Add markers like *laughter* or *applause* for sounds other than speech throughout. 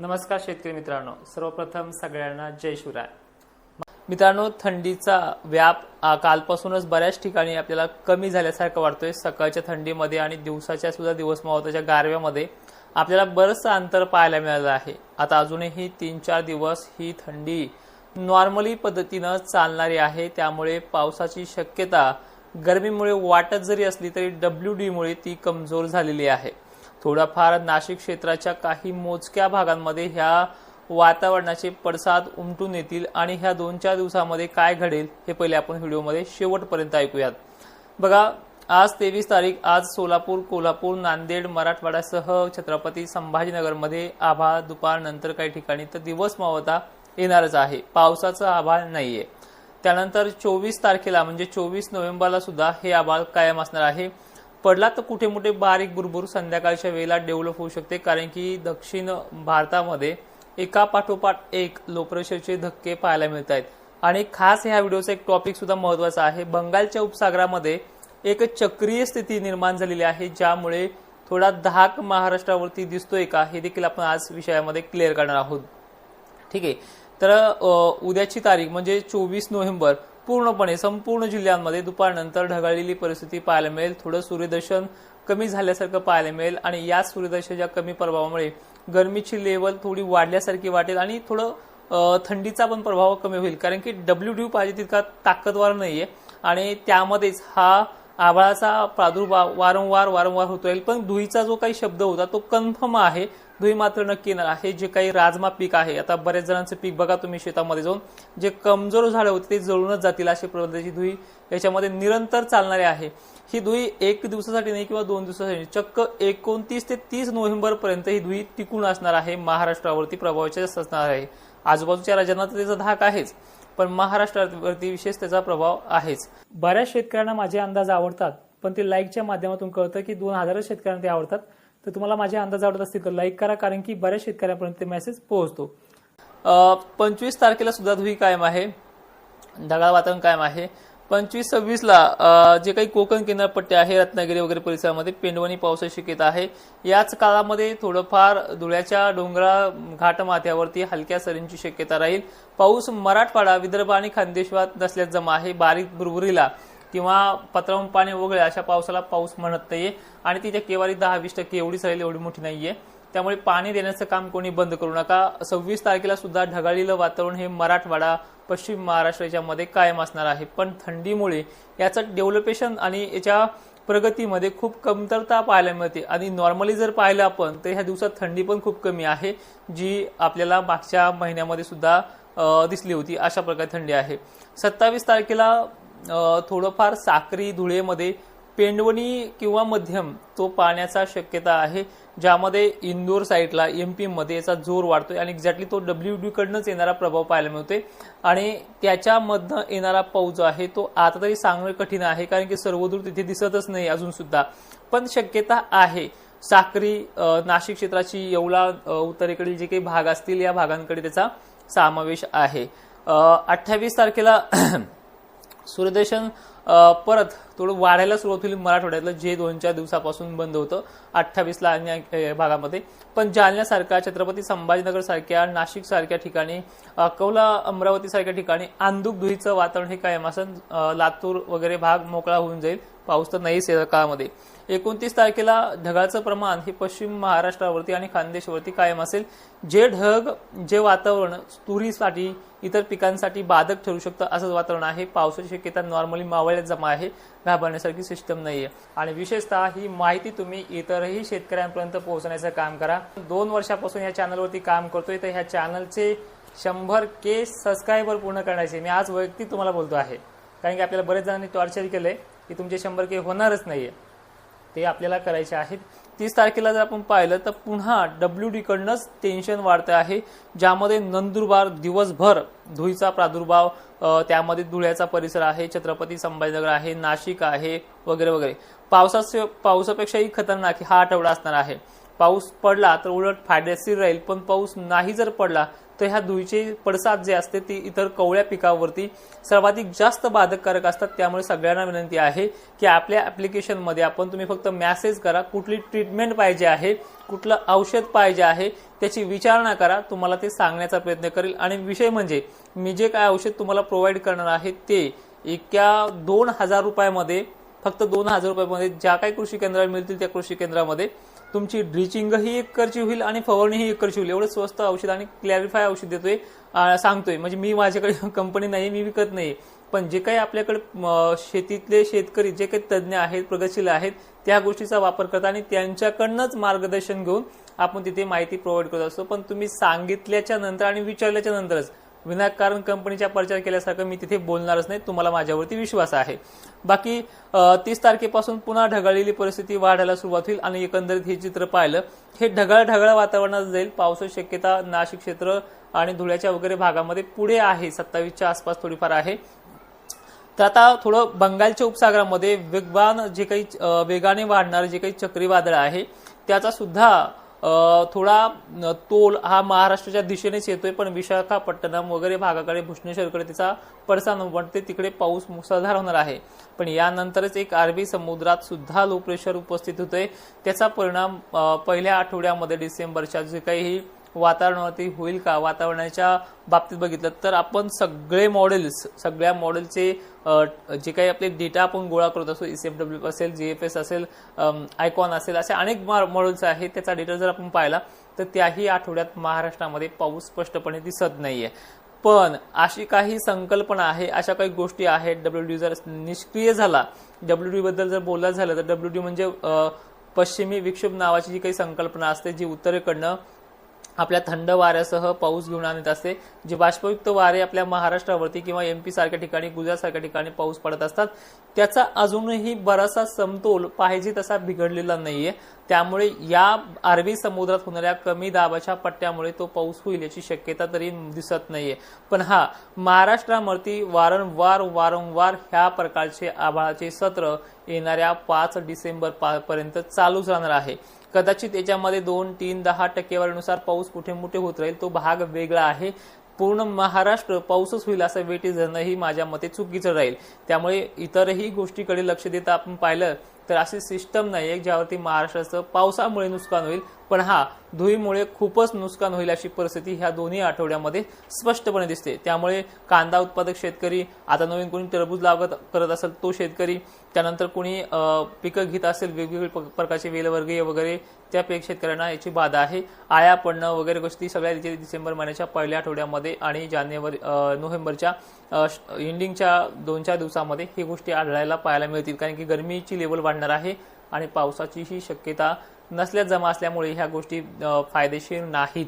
नमस्कार शेतकरी मित्रांनो. सर्वप्रथम सगळ्यांना जय शिवराय. मित्रांनो थंडीचा व्याप कालपासूनच बऱ्याच ठिकाणी आपल्याला कमी झाल्यासारखं वाटतोय. सकाळच्या थंडीमध्ये आणि दिवसाच्या सुद्धा दिवस मावताच्या गारव्यामध्ये आपल्याला बरंचसं अंतर पाहायला मिळालं आहे. आता अजूनही तीन चार दिवस ही थंडी नॉर्मली पद्धतीनं चालणारी आहे. त्यामुळे पावसाची शक्यता गरमीमुळे वाटत जरी असली तरी डब्ल्यू डीमुळे ती कमजोर झालेली आहे. थोडाफार नाशिक क्षेत्राच्या काही मोजक्या भागांमध्ये ह्या वातावरणाचे पडसाद उमटून येतील आणि ह्या दोन चार दिवसामध्ये काय घडेल हे पहिले आपण व्हिडिओमध्ये शेवटपर्यंत ऐकूयात. बघा आज तेवीस तारीख आज सोलापूर कोल्हापूर नांदेड मराठवाड्यासह छत्रपती संभाजीनगरमध्ये आभाळ दुपारनंतर काही ठिकाणी तर दिवस मावता येणारच आहे. पावसाचं आभाळ नाहीये. त्यानंतर चोवीस तारखेला म्हणजे चोवीस नोव्हेंबरला सुद्धा हे आभाळ कायम असणार आहे. पडला तर कुठे मोठे बारीक बुरबुर संध्याकाळच्या वेळेला डेव्हलप होऊ शकते कारण की दक्षिण भारतामध्ये एका पाठोपाठ एक लो प्रेशरचे धक्के पाहायला मिळत आहेत आणि खास ह्या व्हिडिओचा एक टॉपिक सुद्धा महत्त्वाचा आहे. बंगालच्या उपसागरामध्ये एक चक्रीय स्थिती निर्माण झालेली आहे ज्यामुळे थोडा धाक महाराष्ट्रावरती दिसतोय का हे देखील आपण आज विषयामध्ये क्लिअर करणार आहोत. ठीक आहे. तर उद्याची तारीख म्हणजे चोवीस नोव्हेंबर पूर्णपणे संपूर्ण जिल्ह्यांमध्ये दुपारनंतर ढगाळलेली परिस्थिती पाहायला मिळेल. थोडं सूर्यदर्शन कमी झाल्यासारखं पाहायला मिळेल आणि या सूर्यदर्शनाच्या कमी प्रभावामुळे गरमीची लेवल थोडी वाढल्यासारखी वाटेल आणि थोडं थंडीचा पण प्रभाव कमी होईल. कारण की डब्ल्यू ड्यू पाहिजे तितका ताकदवार नाहीये आणि त्यामध्येच हा आभाळाचा प्रादुर्भाव वारंवार वारंवार होतो येईल पण धुईचा जो काही शब्द होता तो कन्फर्म आहे. धुई मात्र नक्की येणार हे जे काही राजमा पीक आहे आता बऱ्याच जणांचं पीक बघा तुम्ही शेतामध्ये जाऊन. जे कमजोर झाडं होते ते जळूनच जातील अशी प्रकारची धुई याच्यामध्ये निरंतर चालणारी आहे. ही धुई एक दिवसासाठी नाही किंवा दोन दिवसासाठी चक्क एकोणतीस ते तीस नोव्हेंबर पर्यंत ही धुई टिकून असणार आहे. महाराष्ट्रावरती प्रभावाचे असणार आहे. आजूबाजूच्या राज्यांना तर त्याचा धाक आहेच पण महाराष्ट्रावरती विशेष त्याचा प्रभाव आहेच. बऱ्याच शेतकऱ्यांना माझे अंदाज आवडतात पण ते लाईकच्या माध्यमातून कळतं की दोन हजारच शेतकऱ्यांना ते आवडतात. तर तुम्हाला माझे अंदाज आवडत असतील तर लाईक करा कारण की बऱ्याच शेतकऱ्यांपर्यंत ते मेसेज पोहोचतो. पंचवीस तारखेला सुद्धा धुई कायम आहे. ढगाळ वातावरण कायम आहे. पंचवीस सव्वीसला जे काही कोकण किनारपट्टी आहे रत्नागिरी वगैरे परिसरामध्ये पेंडवणी पावसाची शक्यता आहे. याच काळामध्ये थोडंफार धुळ्याच्या डोंगरा घाट माथ्यावरती हलक्या सरींची शक्यता राहील. पाऊस मराठवाडा विदर्भ आणि खानदेशात नसल्यास जमा आहे. बारीक बुरबुरीला किंवा पत्रावून पाणी वगळे अशा पावसाला पाऊस म्हणत नाहीये. आणि तिथे केवारी दहा वीस टक्के एवढीच राहील एवढी मोठी नाहीये. त्यामुळे पाणी देण्याचं काम कोणी बंद करू नका. सव्वीस तारखेला सुद्धा ढगाळीलं वातावरण हे मराठवाडा पश्चिम महाराष्ट्राच्या मध्ये कायम असणार आहे. पण थंडीमुळे याचं डेव्हलपेशन आणि याच्या प्रगतीमध्ये खूप कमतरता पाहायला मिळते. आणि नॉर्मली जर पाहिलं आपण तर ह्या दिवसात थंडी पण खूप कमी आहे जी आपल्याला मागच्या महिन्यामध्ये सुद्धा दिसली होती. अशा प्रकारे थंडी आहे. सत्तावीस तारखेला थोडंफार साक्री धुळेमध्ये पेंडवणी किंवा मध्यम तो पाण्याचा शक्यता आहे ज्यामध्ये इंदोर साईडला एम पीमध्ये याचा जोर वाढतोय आणि एक्झॅक्टली तो डब्ल्यू डीकडनंच येणारा प्रभाव पाहायला मिळतोय. आणि त्याच्यामधनं येणारा पाऊस जो आहे तो आता तरी सांगणं कठीण आहे कारण की सर्वदूर तिथे दिसतच नाही अजून सुद्धा. पण शक्यता आहे. साक्री नाशिक क्षेत्राची येवला उत्तरेकडील जे काही भाग असतील या भागांकडे त्याचा समावेश आहे. अठ्ठावीस तारखेला सूर्यदर्शन परत थोडं वाढायला सुरुवात होईल मराठवाड्यातलं जे दोन चार दिवसापासून बंद होतं अठ्ठावीसला अन्य भागामध्ये. पण जालन्यासारख्या छत्रपती संभाजीनगर सारख्या नाशिक सारख्या ठिकाणी अकोला अमरावती सारख्या ठिकाणी आंदूक धुईचं वातावरण हे कायम असेल लातूर वगैरे भाग मोकळा होऊन जाईल. पाऊस तर नाहीच या काळामध्ये. एकोणतीस तारखेला ढगाचं प्रमाण हे पश्चिम महाराष्ट्रावरती आणि खानदेशवरती कायम असेल. जे ढग जे वातावरण तुरीसाठी इतर पिकांसाठी बाधक ठरू शकतं असंच वातावरण आहे. पावसाची शक्यता नॉर्मली मावळ्यात जमा आहे. घाबरण्यासारखी सिस्टम नाहीये. आणि विशेषतः ही माहिती तुम्ही इतरही शेतकऱ्यांपर्यंत पोहोचण्याचं काम करा. दोन वर्षापासून या चॅनलवरती काम करतोय. तर ह्या चॅनलचे शंभर के सबस्क्रायबर पूर्ण करण्याचे मी आज वैयक्तिक तुम्हाला बोलतो आहे. कारण की आपल्याला बरेच जणांनी टॉर्चर केलंय. की तुमचे शंभर के होणारच नाहीये. ते आपल्याला करायचे आहेत. तीस तारखेला जर आपण पाहिलं तर पुन्हा डब्ल्यू डीकडनंच टेन्शन वाढतं आहे. ज्यामध्ये नंदुरबार दिवसभर धुईचा प्रादुर्भाव त्यामध्ये धुळ्याचा परिसर आहे छत्रपती संभाजीनगर आहे नाशिक आहे वगैरे वगैरे. पावसाचे पावसापेक्षाही खतरनाक हा आठवडा असणार आहे. पाऊस पडला तर उलट फायदेशीर राहील पण पाऊस नाही जर पडला तर ह्या धुळीचे पडसाद जे असते ती इतर कवळ्या पिकावरती सर्वाधिक जास्त बाधककारक असतात. त्यामुळे सगळ्यांना विनंती आहे की आपल्या ॲप्लिकेशनमध्ये आपण तुम्ही फक्त मॅसेज करा कुठली ट्रीटमेंट पाहिजे आहे कुठलं औषध पाहिजे आहे त्याची विचारणा करा तुम्हाला ते सांगण्याचा प्रयत्न करेल. आणि विषय म्हणजे मी जे काय औषध तुम्हाला प्रोव्हाइड करणार आहे ते एका दोन हजार रुपयामध्ये फक्त दोन हजार रुपयामध्ये ज्या काही कृषी केंद्रावर मिळतील त्या कृषी केंद्रामध्ये तुमची ड्रिचिंगही एक करची होईल आणि फवारणीही एक करची होईल. एवढं स्वस्त औषध आणि क्लॅरिफाय औषध देतोय सांगतोय. म्हणजे मी माझ्याकडे *laughs* कंपनी नाही मी विकत नाही पण जे काही आपल्याकडे शेतीतले शेतकरी जे काही तज्ज्ञ आहेत प्रगतशील आहेत त्या गोष्टीचा वापर करतात आणि त्यांच्याकडनंच मार्गदर्शन घेऊन आपण तिथे माहिती प्रोव्हाइड करत असतो. पण तुम्ही सांगितल्याच्या नंतर आणि विचारल्याच्या नंतरच विनाकारण कंपनीचा प्रचार केल्यासारखं मी तिथे बोलणारच नाही. तुम्हाला माझ्यावरती विश्वास आहे. बाकी तीस तारखेपासून पुन्हा ढगाळलेली परिस्थिती वाढायला सुरुवात होईल आणि एकंदरीत हे चित्र पाहिलं हे ढगाळ ढगाळ वातावरणात जाईल. पावसाची शक्यता नाशिक क्षेत्र आणि धुळ्याच्या वगैरे भागामध्ये पुढे आहे. सत्तावीसच्या आसपास थोडीफार आहे. तर आता थोडं बंगालच्या उपसागरामध्ये वेगवान जे काही वेगाने वाढणारे जे काही चक्रीवादळ आहे त्याचा सुद्धा थोडा तोल हा महाराष्ट्राच्या दिशेनेच येतोय पण विशाखापट्टणम वगैरे भागाकडे भुवनेश्वरकडे तिचा पडसाद वाटते तिकडे पाऊस मुसळधार होणार आहे. पण यानंतरच एक अरबी समुद्रात सुद्धा लो प्रेशर उपस्थित होतोय. त्याचा परिणाम पहिल्या आठवड्यामध्ये डिसेंबरच्या जे काही वातावरणावरती होईल का? वातावरणाच्या बाबतीत बघितलं तर आपण सगळे मॉडेल्स सगळ्या मॉडेलचे जे काही आपले डेटा आपण गोळा करत असतो डब्ल्यू असेल जीएफएस असेल आयकॉन असेल असे अनेक मॉडेल्स आहेत. त्याचा डेटा जर आपण पाहिला तर त्याही आठवड्यात महाराष्ट्रामध्ये पाऊस स्पष्टपणे दिसत नाहीये. पण अशी काही संकल्पना आहे अशा काही गोष्टी आहेत डब्ल्यू डी जर निष्क्रिय झाला डब्ल्यू बद्दल जर बोलायचं झालं तर डब्ल्यू डी म्हणजे पश्चिमी विक्षोभ नावाची जी काही संकल्पना असते जी उत्तरेकडनं आपल्या थंड वाऱ्यासह पाऊस घेऊन आणत असते. जे बाष्पयुक्त वारे आपल्या महाराष्ट्रावरती किंवा एमपी सारख्या ठिकाणी गुजरात सारख्या ठिकाणी पाऊस पडत असतात त्याचा अजूनही बराचसा समतोल पाहिजे तसा बिघडलेला नाहीये. त्यामुळे या अरबी समुद्रात होणाऱ्या कमी दाबाच्या पट्ट्यामुळे तो पाऊस होईल याची शक्यता तरी दिसत नाहीये. पण हा महाराष्ट्रावरती वारंवार वारंवार ह्या प्रकारचे आभाळाचे सत्र येणाऱ्या पाच डिसेंबर पा- पर्यंत चालूच राहणार आहे. कदाचित याच्यामध्ये दोन तीन दहा टक्केवारीनुसार पाऊस कुठे मोठे होत राहील तो भाग वेगळा आहे. पूर्ण महाराष्ट्र पाऊसच होईल असं वेटी धरणं ही माझ्या मते चुकीचं राहील. त्यामुळे इतरही गोष्टीकडे लक्ष देता आपण पाहिलं तर अशी सिस्टम नाही आहे ज्यावरती महाराष्ट्राचं पावसामुळे नुकसान होईल. पण हा धुईमुळे खूपच नुकसान होईल अशी परिस्थिती ह्या दोन्ही आठवड्यामध्ये स्पष्टपणे दिसते. त्यामुळे कांदा उत्पादक शेतकरी आता नवीन कोणी टरबूज लागत करत असेल तो शेतकरी त्यानंतर कोणी पिकं घेत असेल वेगवेगळे प- प्रकारचे वेलवर्गीय वगैरे त्या शेतकऱ्यांना याची बाधा आहे. आया पडणं वगैरे गोष्टी सगळ्या इथे डिसेंबर महिन्याच्या पहिल्या आठवड्यामध्ये आणि जानेवारी नोव्हेंबरच्या एंडिंगच्या दोन चार दिवसामध्ये ही गोष्टी आढळायला पाहायला मिळतील. कारण की गरमीची लेवल वाढणार आहे आणि पावसाचीही शक्यता नसल्यास जमा असल्यामुळे ह्या गोष्टी फायदेशीर नाहीत.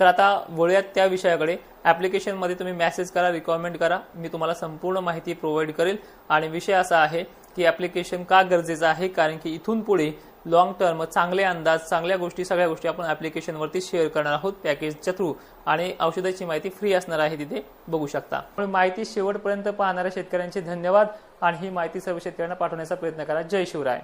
तर आता वळूयात त्या विषयाकडे. ऍप्लिकेशनमध्ये तुम्ही मेसेज करा रिकमेंड करा. मी तुम्हाला संपूर्ण माहिती प्रोव्हाइड करेल. आणि विषय असा आहे की ऍप्लिकेशन का गरजेचं आहे? कारण की इथून पुढे लॉंग टर्म चांगले अंदाज चांगल्या गोष्टी सगळ्या गोष्टी आपण ॲप्लिकेशनवरती शेअर करणार आहोत पॅकेजच्या थ्रू आणि औषधाची माहिती फ्री असणार आहे तिथे बघू शकता. पण माहिती शेवटपर्यंत पाहणाऱ्या शेतकऱ्यांचे धन्यवाद. आणि ही माहिती सर्व शेतकऱ्यांना पाठवण्याचा प्रयत्न करा. जय शिवराय.